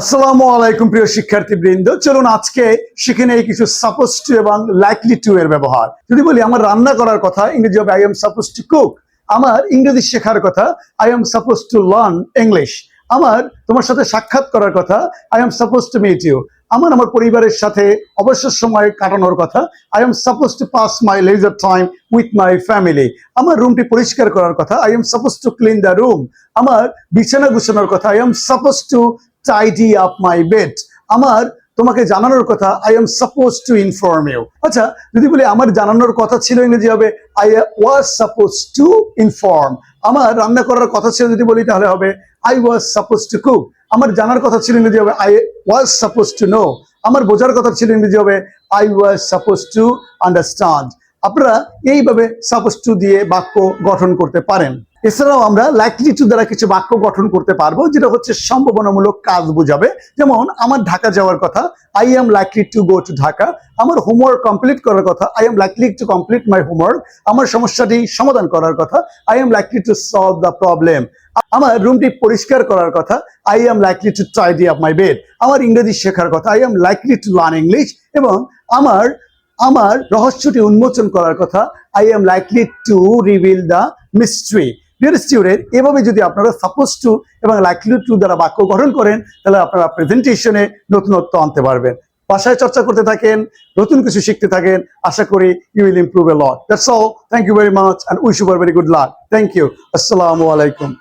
আসসালামু আলাইকুম প্রিয় শিক্ষার্থী বৃন্দ চলুন আজকে শিখে নেই কিছু সাপোজ টু এবং লাইকলি টু এর ব্যবহার। যদি বলি, আমার রান্না করার কথা, ইংরেজি হবে I am suppose to cook আমার ইংরেজি শেখার কথা I am suppose to learn English আমার তোমার সাথে সাক্ষাৎ করার কথা I am suppose to meet you আমার আমার পরিবারের সাথে অবসর সময় কাটানোর কথা I am suppose to pass my leisure time with my family আমার রুমটি পরিষ্কার করার কথা I am suppose to clean the room আমার বিছানা গুছানোর কথা I am suppose to tidy up my bed আমার তোমাকে জানানোর কথা I am suppose to inform you আচ্ছা যদি বলি আমার জানানোর কথা ছিল ইংরেজি হবে I was suppose to inform আমার রান্না করার কথা ছিল যদি বলি তাহলে হবে I was suppose to cook আমার জানার কথা ছিল ইংরেজি হবে I was suppose to know আমার বোঝার কথা ছিল ইংরেজি হবে I was suppose to understand আপনারা এইভাবে সাপোজ টু দিয়ে বাক্য গঠন করতে পারেন। এছাড়াও আমরা লাইকলি টু দ্বারা কিছু বাক্য গঠন করতে পারব, যেটা হচ্ছে সম্ভাবনামূলক কাজ বোঝাবে। যেমন, আমার ঢাকা যাওয়ার কথা I am likely to go to Dhaka আমার হোমওয়ার্ক কমপ্লিট করার কথা I am likely to complete my homework আমার সমস্যাটি সমাধান করার কথা I am likely to solve the problem আমার রুমটি পরিষ্কার করার কথা I am likely to tidy up my bed আমার ইংরেজি শেখার কথা I am likely to learn English এবং আমার আমার রহস্যটি উন্মোচন করার কথা I am likely to reveal the mystery dear student এভাবে যদি আপনারা সাপোজ টু এবং লাইকলি টু দ্বারা বাক্য গঠন করেন, তাহলে আপনারা প্রেজেন্টেশনে নতুনত্ব আনতে পারবেন। ভাষায় চর্চা করতে থাকেন, নতুন কিছু শিখতে থাকেন, আশা করি you will improve a lot that's all thank you very much and wish you very good luck thank you আসসালামু আলাইকুম